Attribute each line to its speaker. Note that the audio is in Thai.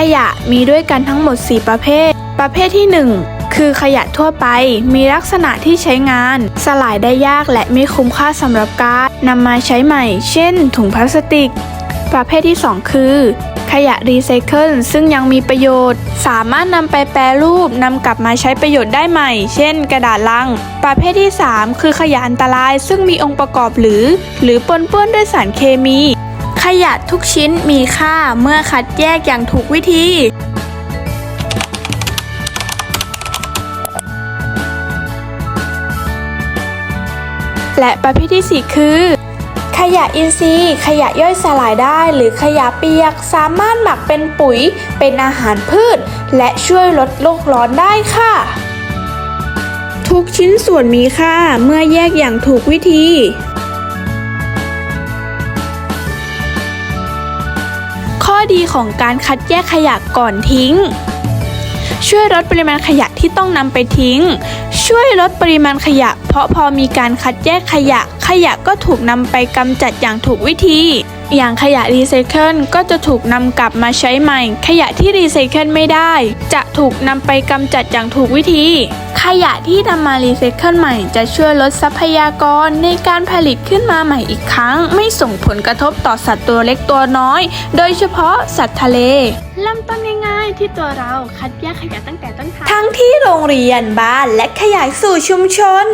Speaker 1: ขยะมีด้วยกันทั้งหมด 4 ประเภท ประเภทที่ 1 คือขยะทั่วไป มีลักษณะที่ใช้งาน สลายได้ยากและไม่คุ้มค่าสำหรับการนำมาใช้ใหม่ เช่น ถุงพลาสติก ประเภทที่ 2 คือ ขยะรีไซเคิลซึ่งยังมีประโยชน์ สามารถนำไปแปรรูปนำกลับมาใช้ประโยชน์ได้ใหม่ เช่น กระดาษลัง ประเภทที่ 3 คือขยะอันตรายซึ่งมีองค์ประกอบหรือ หรือปนเปื้อนด้วยสารเคมี ขยะทุกชิ้นมีค่าเมื่อคัดแยกอย่างถูกวิธีและประเภทที่ 4 คือ ขยะอินทรีย์ ขยะย่อยสลายได้ หรือขยะเปียกสามารถหมักเป็นปุ๋ย เป็นอาหารพืช และช่วยลดโลกร้อนได้ค่ะ ทุกชิ้นส่วนมีค่าเมื่อแยกอย่างถูกวิธี ข้อดีของการคัดแยกขยะก่อนทิ้ง ช่วยลดปริมาณขยะที่ต้องนำไปทิ้ง ช่วยลดปริมาณขยะ เพราะพอมีการคัดแยกขยะ ขยะก็ถูกนำไปกำจัดอย่างถูกวิธี อย่างขยะรีไซเคิลก็จะถูกนำกลับมาใช้ใหม่ ขยะที่รีไซเคิลไม่ได้ จะถูกนำไปกำจัดอย่างถูกวิธี ขยะที่นำมารีไซเคิลใหม่จะช่วยลดทรัพยากรในการผลิตขึ้นมาใหม่อีกครั้ง ไม่ส่งผลกระทบต่อสัตว์ตัวเล็กตัวน้อย โดยเฉพาะสัตว์ทะเลเริ่มต้นง่ายๆ ที่ตัวเราคัดแยกขยะตั้งแต่ต้นทางทั้งที่โรงเรียนบ้านและขยายสู่ชุมชน